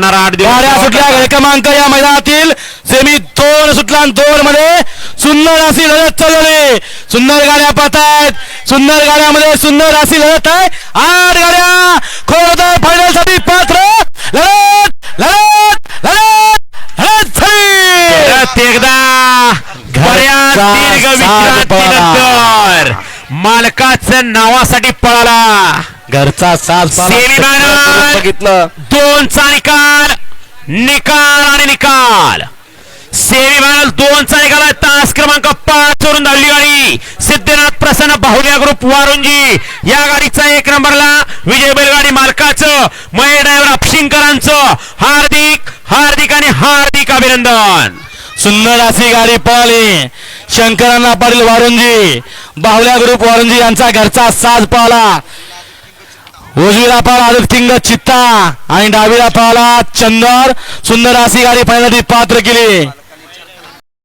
पडणार आठ सुटल्या दिवस गड क्रमांक या मैदानातील सेमी दोन सुटला दोन मध्ये सुंदर अशी लढत चालवली. सुंदर गाड्या पाहतायत सुंदर गाड्यामध्ये सुंदर अशी लढत आहे. आठ गाड्या. खोलदार फायनलसाठी पात्र. लढत लढत लढत लढत झाली. एकदा. विश्रांतीनंतर. मालकाचं नावासाठी पळाला. घरचा साथ. बघितलं. दोनचा निकाल निकाल आणि निकाल. सेमीफायनल दोनचा निकाल आहे. तास क्रमांक पाच वरून धावली गाडी. सिद्धनाथ प्रसन्न बाहुल्या ग्रुप वारुंजी. या गाडीचा एक नंबरला विजय बैलगाडी मालकाचं महेश ड्रायव्हर अपशिंकरांचं हार्दिक हार्दिक आणि हार्दिक अभिनंदन. सुंदर अशी गाडी पळाली. शंकरांना पाटील वारुंजी. बाहुल्या ग्रुप वारुंजी यांचा घरचा साज पळाला. उजवीला पळाला आदित चित्ता आणि डावीला पाला चंदर. सुंदर अशी गाडी पहिल्यांदा पात्र केली.